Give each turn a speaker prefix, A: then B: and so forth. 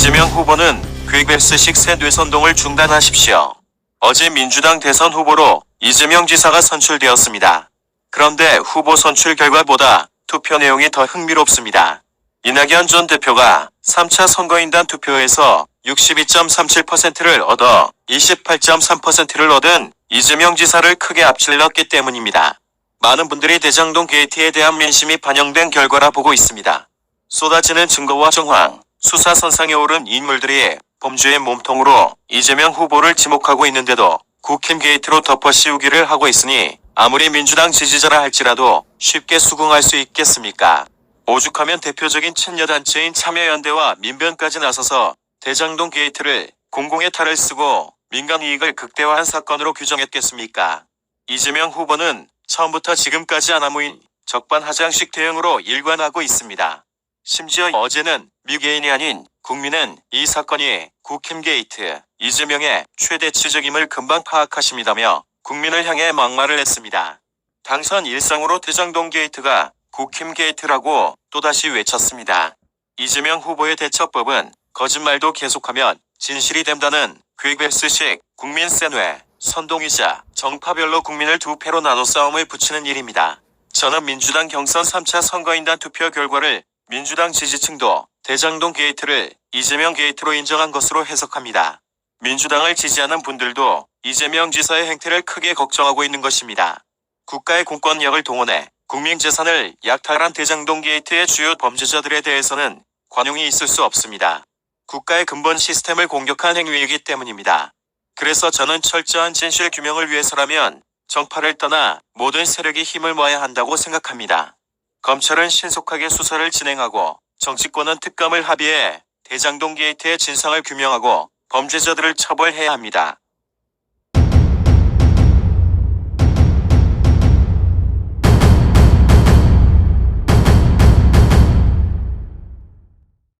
A: 이재명 후보는 괴벨스식 새 뇌선동을 중단하십시오. 어제 민주당 대선 후보로 이재명 지사가 선출되었습니다. 그런데 후보 선출 결과보다 투표 내용이 더 흥미롭습니다. 이낙연 전 대표가 3차 선거인단 투표에서 62.37%를 얻어 28.3%를 얻은 이재명 지사를 크게 앞질렀기 때문입니다. 많은 분들이 대장동 게이트에 대한 민심이 반영된 결과라 보고 있습니다. 쏟아지는 증거와 정황, 수사선상에 오른 인물들이 범죄의 몸통으로 이재명 후보를 지목하고 있는데도 국힘 게이트로 덮어씌우기를 하고 있으니 아무리 민주당 지지자라 할지라도 쉽게 수긍할 수 있겠습니까? 오죽하면 대표적인 친여단체인 참여연대와 민변까지 나서서 대장동 게이트를 공공의 탈을 쓰고 민간 이익을 극대화한 사건으로 규정했겠습니까? 이재명 후보는 처음부터 지금까지 아나무인 적반하장식 대응으로 일관하고 있습니다. 심지어 어제는 미개인이 아닌 국민은 이 사건이 국힘 게이트 이재명의 최대 지적임을 금방 파악하십니다며 국민을 향해 막말을 했습니다. 당선 일상으로 대장동 게이트가 국힘 게이트라고 또다시 외쳤습니다. 이재명 후보의 대처법은 거짓말도 계속하면 진실이 된다는 괴벨스식 국민 센뇌 선동이자 정파별로 국민을 두 패로 나눠 싸움을 붙이는 일입니다. 저는 민주당 경선 3차 선거인단 투표 결과를 민주당 지지층도 대장동 게이트를 이재명 게이트로 인정한 것으로 해석합니다. 민주당을 지지하는 분들도 이재명 지사의 행태를 크게 걱정하고 있는 것입니다. 국가의 공권력을 동원해 국민 재산을 약탈한 대장동 게이트의 주요 범죄자들에 대해서는 관용이 있을 수 없습니다. 국가의 근본 시스템을 공격한 행위이기 때문입니다. 그래서 저는 철저한 진실 규명을 위해서라면 정파를 떠나 모든 세력이 힘을 모아야 한다고 생각합니다. 검찰은 신속하게 수사를 진행하고 정치권은 특감을 합의해 대장동 게이트의 진상을 규명하고 범죄자들을 처벌해야 합니다.